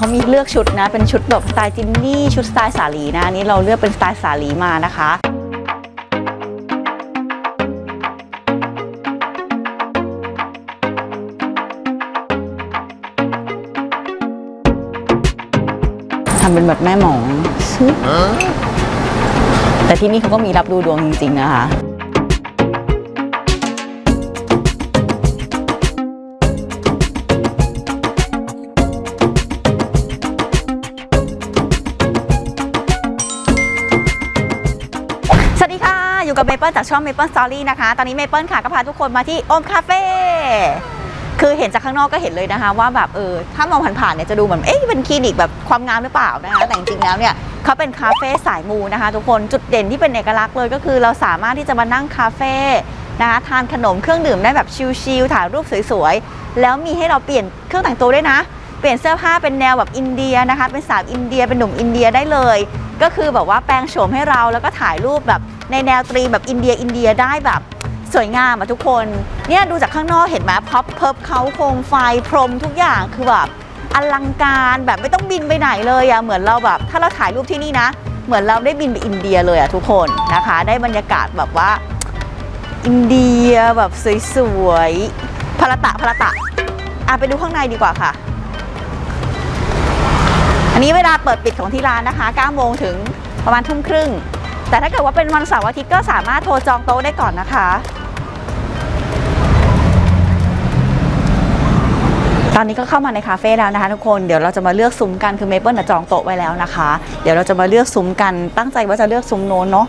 เขามีเลือกชุดนะ เป็นชุดแบบสไตล์จินนี่ ชุดสไตล์สาลีนะอันนี้เราเลือกเป็นสไตล์สาลีมานะคะทำเป็นแบบแม่หมองซึบแต่ที่นี่เขาก็มีรับดูดวงจริง ๆ นะคะ อยู่กับเมเปิลจากช่อง Maple Story นะคะ ตอนนี้เมเปิลค่ะก็พาทุกคนมาที่โอมคาเฟ่ คือเห็นจากข้างนอกก็เห็นเลยนะคะ ว่าแบบเออถ้ามองผ่านๆเนี่ยจะดูเหมือนเอ๊ะเป็นคลินิกแบบความงามหรือเปล่านะคะ แต่จริงๆแล้วเนี่ยเขาเป็นคาเฟ่สายมูนะคะ ทุกคน จุดเด่นที่เป็นเอกลักษณ์เลยก็คือเราสามารถที่จะมานั่งคาเฟ่นะคะทานขนมเครื่องดื่มได้แบบชิลๆถ่ายรูปสวยๆ แล้วมีให้เราเปลี่ยนเครื่องแต่งตัวด้วยนะ เปลี่ยนเสื้อผ้าเป็นแนวแบบอินเดียนะคะ เป็นสาวอินเดีย เป็นหนุ่มอินเดียได้เลย ก็คือแบบว่าแปลงโฉมให้เราแล้วก็ถ่ายรูปแบบ ในแนวตรีแบบอินเดียอินเดียได้แบบสวยงามอะทุกคน เนี่ยดูจากข้างนอกเห็นไหมพับเพิบเขาโคมไฟพรมทุกอย่างคือแบบอลังการแบบไม่ต้องบินไปไหนเลยอะเหมือนเราแบบ ถ้าเราถ่ายรูปที่นี่นะ เหมือนเราได้บินไปอินเดียเลยอะทุกคนนะคะ ได้บรรยากาศแบบว่า อินเดียแบบสวยๆพลตะพลตะอะไปดูข้างในดีกว่าค่ะ อันนี้เวลาเปิดปิดของที่ร้านนะคะ9โมงถึงประมาณทุ่มครึ่ง แต่ถ้าเกิดว่าเป็นวันเสาร์อาทิตย์ก็สามารถโทรจองโต๊ะได้ก่อนนะคะตอนนี้ก็เข้ามาในคาเฟ่แล้วนะคะทุกคน เดี๋ยวเราจะมาเลือกซุ้มกันคือเมเปิลน่ะจองโต๊ะไว้แล้วนะคะ เดี๋ยวเราจะมาเลือกซุ้มกันตั้งใจว่าจะเลือกซุ้มโน้นเนาะ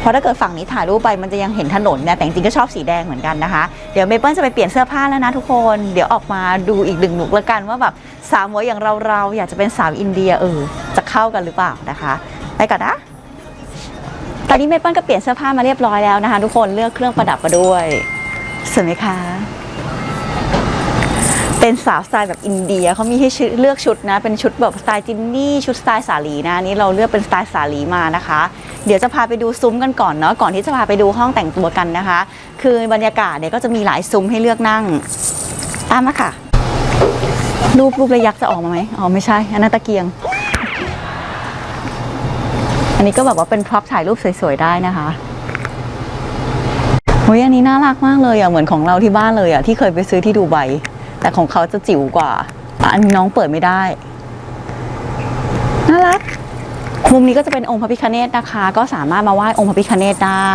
เพราะถ้าเกิดฝั่งนี้ถ่ายรูปไปมันจะยังเห็นถนนเนี่ยแต่จริงก็ชอบสีแดงเหมือนกันนะคะ เดี๋ยวเมเปิลจะไปเปลี่ยนเสื้อผ้าแล้วนะทุกคน เดี๋ยวออกมาดูอีกหนึ่งลุกแล้วกันว่าแบบสาวมวยอย่างเราเราอยากจะเป็นสาวอินเดียเออจะเข้ากันหรือเปล่านะคะ ไปก่อนนะ อนนี้เมเปิลก็เปลี่ยนเสื้อผ้ามาเรียบร้อยแล้วนะคะ ทุกคนเลือกเครื่องประดับมาด้วยสวยไหมคะ เป็นสาวสไตล์แบบอินเดียเขามีให้เลือกชุดนะ เป็นชุดแบบสไตล์จินนี่ชุดสไตล์สาลีนะนนี้เราเลือกเป็นสไตล์สาลีมานะคะ เดี๋ยวจะพาไปดูซุ้มกันก่อนเนาะก่อนที่จะพาไปดูห้องแต่งตัวกันนะคะ คือบรรยากาศเนี่ยก็จะมีหลายซุ้มให้เลือกนั่งตามมาค่ะรูปรูประยักษ์จะออกมาไหมอ๋อไม่ใช่อันนั้นตะเกียง อันนี้ก็แบบว่าเป็นพร็อพถ่ายรูปสวยๆได้นะคะโอ้ยอันนี้น่ารักมากเลยอะเหมือนของเราที่บ้านเลยอะที่เคยไปซื้อที่ดูไบแต่ของเขาจะจิ๋วกว่า อันน้องเปิดไม่ได้ น่ารัก มุมนี้ก็จะเป็นองค์พระพิคเนตนะคะ ก็สามารถมาไหว้องค์พระพิคเนตได้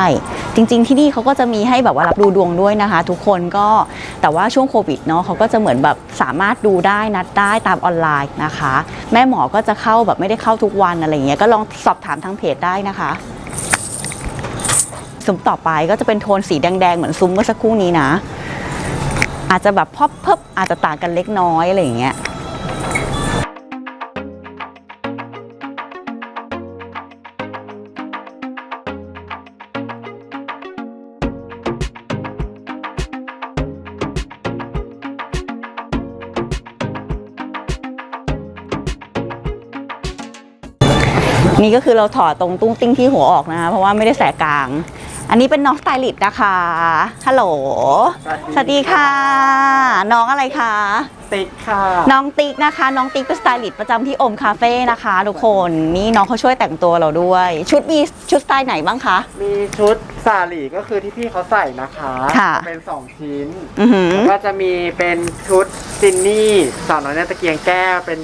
จริง ๆ ที่นี่เขาก็จะมีให้แบบว่ารับดูดวงด้วยนะคะ ทุกคนก็แต่ว่าช่วงโควิดเนาะเขาก็จะเหมือนแบบสามารถดูได้นัดได้ตามออนไลน์นะคะ แม่หมอก็จะเข้าแบบไม่ได้เข้าทุกวันอะไรเงี้ยก็ลองสอบถามทางเพจได้นะคะซุ้มต่อไปก็จะเป็นโทนสีแดงๆเหมือนซุ้มเมื่อสักครู่นี้นะ อาจจะแบบพอบเพิบอาจจะต่างกันเล็กน้อยอะไรอย่างเงี้ย นี่ก็คือเราถอดตรงตุ้งติ้งที่หัวออกนะคะ เพราะว่าไม่ได้แสกกลาง อันนี้เป็นน้องสไตลิสต์นะคะ ฮัลโหล สวัสดีค่ะ น้องอะไรคะ ติ๊กค่ะ น้องติ๊กนะคะ น้องติ๊กเป็นสไตลิสต์ประจำที่โอมคาเฟ่นะคะทุกคน นี่น้องเขาช่วยแต่งตัวเราด้วย ชุดมีชุดสไตล์ไหนบ้างคะ มีชุดสาหลีก็คือที่พี่เขาใส่นะคะ ค่ะจะเป็น2ชิ้น อือหือ แล้วก็จะมีเป็นชุดจินนี่สาวน้อยในตะเกียงแก้วเป็น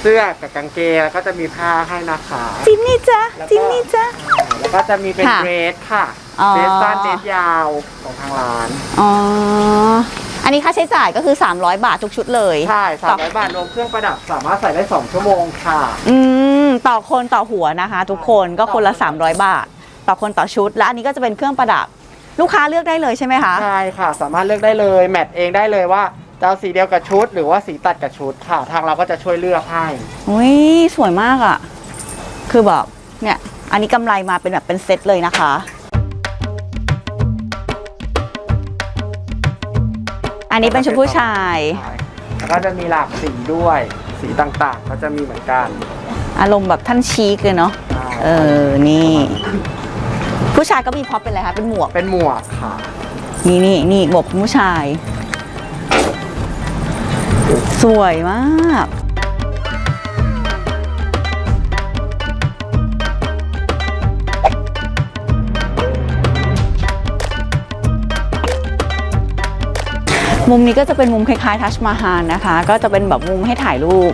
เสื้อกับกางเกงแล้วก็จะมีผ้าให้นะคะจินนี่จ้ะแล้วก็จินนี่จ้ะ อ่าแล้วก็จะมีเป็นค่ะเดรสค่ะอ๋อ เดรสสั้นเดรสยาวของทางร้านอ๋อ อันนี้ค่าใช้จ่ายก็คือ 300 บาททุกชุดเลย ใช่สามร้อยบาทรวมเครื่องประดับสามารถใส่ได้2ชั่วโมงค่ะอืม ต่อคนต่อหัวนะคะ ทุกคนก็คนละ 300 บาท ต่อคนต่อชุด และอันนี้ก็จะเป็นเครื่องประดับ ลูกค้าเลือกได้เลยใช่ไหมคะ ใช่ค่ะ สามารถเลือกได้เลยแมทเองได้เลยว่า จะเอาสีเดียวกับชุด หรือว่าสีตัดกับชุดค่ะ ทางเราก็จะช่วยเลือกให้ อุ้ยสวยมากอะ่ะ คือแบบเนี่ย อันนี้กำไรมาเป็นแบบเป็นเซตเลยนะคะ อันนี้เป็นชุดผู้ชายแล้วก็จะมีหลากสีด้วย สีต่างๆ ก็จะมีเหมือนกันอารมณ์แบบท่านชีกเลยเนาะ เออ นี่ ผู้ชายก็มีพ็อปเป็นอะไรคะ เป็นหมวก เป็นหมวกค่ะ นี่นี่นี่หมวกผู้ชาย สวยมากมุมนี้ก็จะเป็นมุมคล้ายๆทัชมาฮานนะคะ ก็จะเป็นแบบมุมให้ถ่ายรูป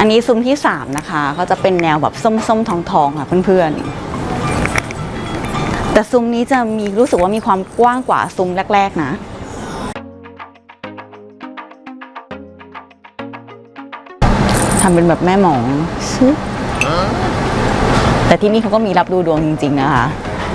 อันนี้ซุ้มที่ 3 นะคะ ก็จะเป็นแนวแบบส้มๆ ทองๆค่ะเพื่อนๆ แต่ซุ้มนี้จะมีรู้สึกว่ามีความกว้างกว่าซุ้มแรก ๆ นะ ทำเป็นแบบแม่หมองชึบแต่ที่นี่เขาก็มีรับดูดวงจริง ๆ นะคะ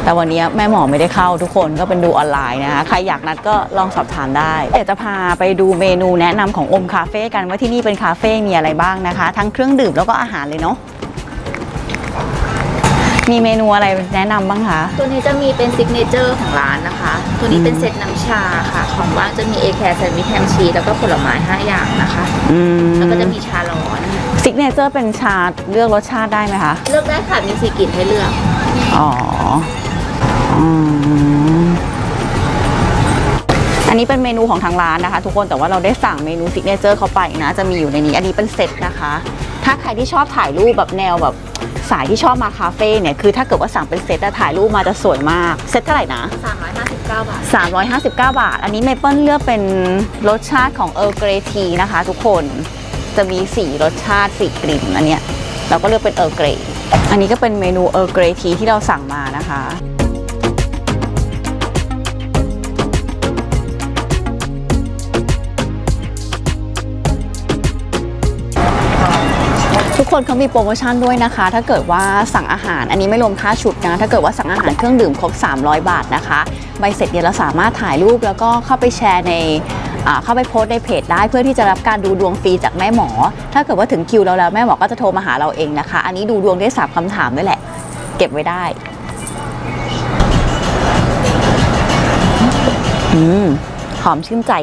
แต่วันนี้แม่หมอไม่ได้เข้าทุกคนก็เป็นดูออนไลน์นะคะ ใครอยากนัดก็ลองสอบถามได้เดี๋ยวจะพาไปดูเมนูแนะนำของอมคาเฟ่กันว่าที่นี่เป็นคาเฟ่มีอะไรบ้างนะคะ ทั้งเครื่องดื่มแล้วก็อาหารเลยเนาะ มีเมนูอะไรแนะนำบ้างคะ ตัวนี้จะมีเป็นซิกเนเจอร์ของร้านนะคะ ตัวนี้เป็นเซตน้ำชาค่ะ ของว่างจะมีเอแคร์แซนด์วิชแฮมชีสแล้วก็ผลไม้5อย่างนะคะอืมแล้วก็จะมีชาร้อนซิกเนเจอร์เป็นชาเลือกรสชาติได้ไหมคะ เลือกได้ค่ะมีสีกลิ่นให้เลือก อ๋ออืมอันนี้เป็นเมนูของทางร้านนะคะ ทุกคนแต่ว่าเราได้สั่งเมนูซิกเนเจอร์เข้าไปนะ จะมีอยู่ในนี้ อันนี้เป็นเซตนะคะ ถ้าใครที่ชอบถ่ายรูปแบบแนวแบบ สายที่ชอบมาคาเฟ่เนี่ยคือถ้าเกิดว่าสั่งเป็นเซตอะถ่ายรูปมาจะสวยมาก เซตเท่าไหร่นะ 359 บาท 359 บาท อันนี้เมเปิลเลือกเป็นรสชาติของเออร์เกรทีนะคะทุกคนจะมี4รสชาติ4กลิ่นอันเนี้ยเราก็เลือกเป็นเออร์เกรอันนี้ก็เป็นเมนูเออร์เกรทีที่เราสั่งมานะคะ คนเขามีโปรโมชั่นด้วยนะคะ ถ้าเกิดว่าสั่งอาหาร อันนี้ไม่รวมค่าชุดนะ ถ้าเกิดว่าสั่งอาหารเครื่องดื่มครบ 300 บาทนะคะ ใบเสร็จเนี่ยเราสามารถถ่ายรูปแล้วก็เข้าไปแชร์ในเข้าไปโพสในเพจได้เพื่อที่จะรับการดูดวงฟรีจากแม่หมอ ถ้าเกิดว่าถึงคิวเราแล้วแม่หมอก็จะโทรมาหาเราเองนะคะ อันนี้ดูดวงได้สามคำถามด้วยแหละ เก็บไว้ได้ อืมหอมชื่นใจ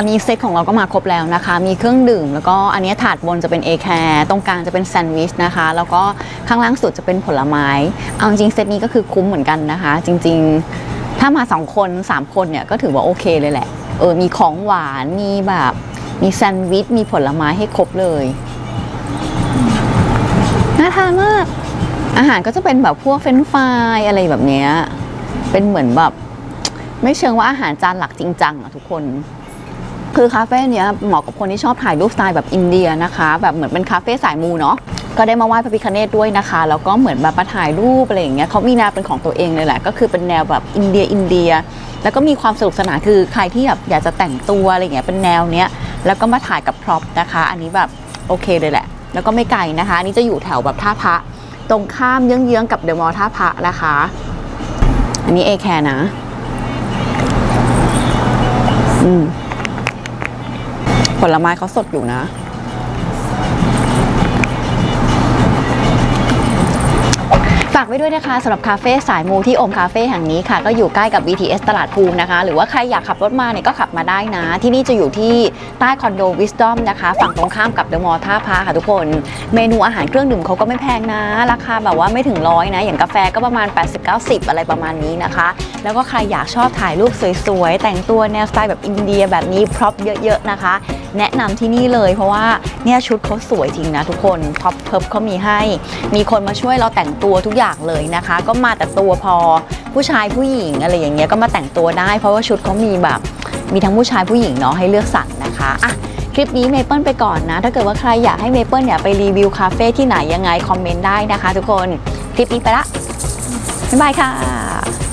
ตอนนี้เซตของเราก็มาครบแล้วนะคะ มีเครื่องดื่ม แล้วก็อันนี้ถาดบนจะเป็นเอแคร์ตรงกลางจะเป็นแซนด์วิชนะคะ แล้วก็ข้างล่างสุดจะเป็นผลไม้ เอาจริงเซตนี้ก็คือคุ้มเหมือนกันนะคะ จริงๆ ถ้ามา 2 คน 3 คนเนี่ยก็ถือว่าโอเคเลยแหละ เออ มีของหวาน มีแบบ มีแซนด์วิช มีผลไม้ให้ครบเลย น่าทานมาก อาหารก็จะเป็นแบบพวกเฟรนฟรายอะไรแบบเนี้ย เป็นเหมือนแบบ ไม่เชิงว่าอาหารจานหลักจริงจังอะทุกคน คือคาเฟ่เนี้ยเหมาะกับคนที่ชอบถ่ายรูปสไตล์แบบอินเดียนะคะ แบบเหมือนเป็นคาเฟ่สายมูเนาะก็ได้มาไหว้พระพิคเนตด้วยนะคะ แล้วก็เหมือนแบบมาถ่ายรูปอะไรอย่างเงี้ยเขามีแนวเป็นของตัวเองเลยแหละ ก็คือเป็นแนวแบบอินเดียอินเดีย แล้วก็มีความสนุกสนานคือใครที่แบบอยากจะแต่งตัวอะไรอย่างเงี้ยเป็นแนวเนี้ย แล้วก็มาถ่ายกับพร็อพนะคะ อันนี้แบบโอเคเลยแหละ แล้วก็ไม่ไกลนะคะ อันนี้จะอยู่แถวแบบท่าพระ ตรงข้ามเยื้องๆกับเดอะมอลล์ท่าพระนะคะ อันนี้เอแคร์นะ อืม ผลไม้เขาสดอยู่นะากไว้ด้วยนะคะสำหรับคาเฟ่สายมูที่โอมคาเฟ่แห่งนี้ค่ะ ก็อยู่ใกล้กับ BTS ตลาดภูมินะคะ หรือว่าใครอยากขับรถมาเนี่ยก็ขับมาได้นะ ที่นี่จะอยู่ที่ใต้คอนโดวิสตอมนะคะ ฝั่งตรงข้ามกับเดอะมอลล์ท่าพระค่ะทุกคน เมนูอาหารเครื่องดื่มเขาก็ไม่แพงนะ ราคาแบบว่าไม่ถึงร้อยนะ อย่างกาแฟก็ประมาณ 80-90 อะไรประมาณนี้นะคะ แล้วก็ใครอยากชอบถ่ายรูปสวยๆแต่งตัวแนวสไตล์แบบอินเดียแบบนี้พร็อพเยอะๆนะคะ แนะนำที่นี่เลยเพราะว่าเนี่ยชุดเขาสวยจริงนะทุกคนพ็อปเพิบเขามีให้ มีคนมาช่วยเราแต่งตัวทุกอย่างอย่างเลยนะคะ ก็มาแต่ตัวพอผู้ชายผู้หญิงอะไรอย่างเงี้ยก็มาแต่งตัวได้ เพราะว่าชุดเขามีแบบมีทั้งผู้ชายผู้หญิงเนาะให้เลือกสรรนะคะอะคลิปนี้เมเปิลไปก่อนนะ ถ้าเกิดว่าใครอยากให้เมเปิลเนี่ยไปรีวิวคาเฟ่ที่ไหนยังไง คอมเมนต์ได้นะคะทุกคน คลิปนี้ไปละ บ๊ายบายค่ะ